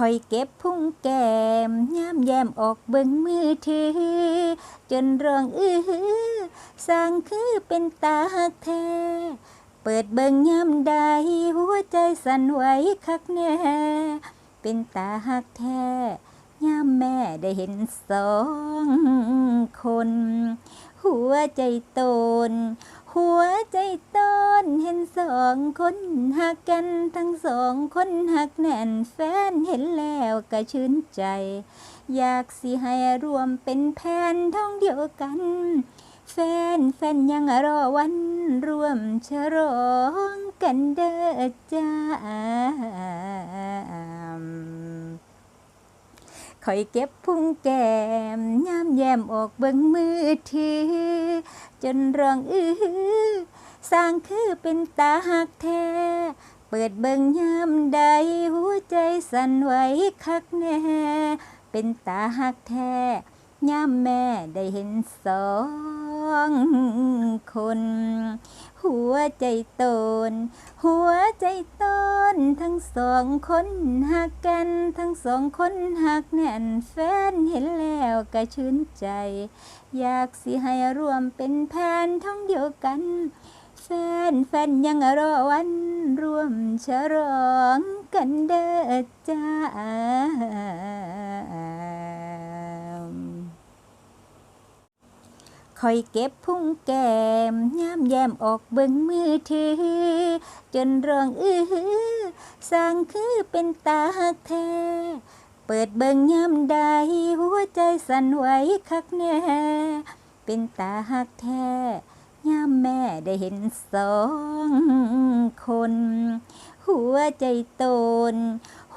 คอยเก็บพุ่งแก้มย่ามแยมออกเบิ่งมือถือ จนร้องอื้อหือสร้างคือเป็นตาหักแท้เปิดเบิ่งย่ามใดหัวใจสั่นไหวคักแน่เป็นตาหักแท้ย่ามแม่ได้เห็นสองคน หัวใจตน หัวใจตนเห็นสองคนหักกันทั้งสองคนหักแน่นแฟนเห็นแล้วก็ชื่นใจ อยากสิให้รวมเป็นแผนท่องเดียวกัน แฟนแฟนยังรอวันรวมฉลองกันเด้อจ้า คอยเก็บพุ่งแก้มย่ามแยมออกเบิ่งมือถือ จนร้องอื้อสร้างคือเป็นตาหักแท้ เปิดเบิ่งยามใดหัวใจสั่นไหวคักแน่ เป็นตาหักแท้ยามแม่ได้เห็นสอง องคน หัวใจโตน หัวใจต้น ทั้งสองคนหักกัน ทั้งสองคนหักแน่นแฟนเห็นแล้วก็ชื่นใจ อยากสิให้รวมเป็นแผนท่องเดียวกันแฟนแฟนยังรอวันรวมฉลองกันเด้อจ้า คอยเก็บพุ่งแก้มย่ามแย้มออกเบิ่งมือถือ จนร้องอื้อหือสร้างคือเป็นตาหักแท้เปิดเบิ่งย่ำใดหัวใจสั่นไหวคักแน่ เป็นตาหักแท้ย่าแม่ได้เห็นสองคน หัวใจตน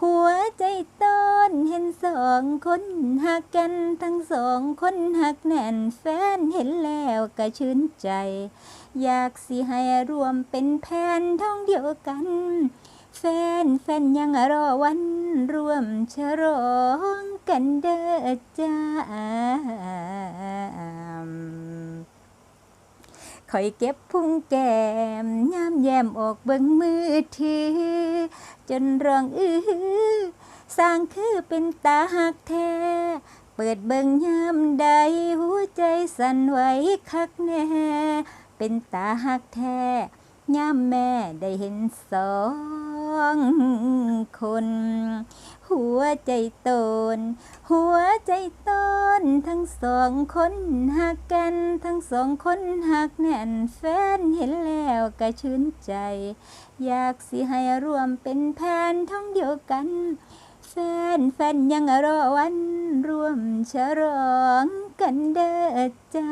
หัวใจตนเห็นสองคนหักกันทั้งสองคนหักแน่นแฟนเห็นแล้วก็ชื่นใจ อยากสิให้รวมเป็นแผนท่องเดียวกัน แฟนแฟนยังรอวันรวมฉลองกันเด้อจ้า คอยเก็บพุ่งแก้มย่ามแย้มออกเบิ่งมือถือ จนร้องอื้อสร้างคือเป็นตาหักแท้เปิดเบิ่งยามใดหัวใจสั่นไหวคักแน่ เป็นตาหักแท้ยามแม่ได้เห็นสองคน หัวใจตน หัวใจต้นทั้งสองคนหักกัน ทั้งสองคนหักแน่นแฟนเห็นแล้วก็ชื่นใจ อยากสิให้รวมเป็นแผนท่องเดียวกัน แฟนแฟนยังรอวันรวมฉลองกันเด้อจ้า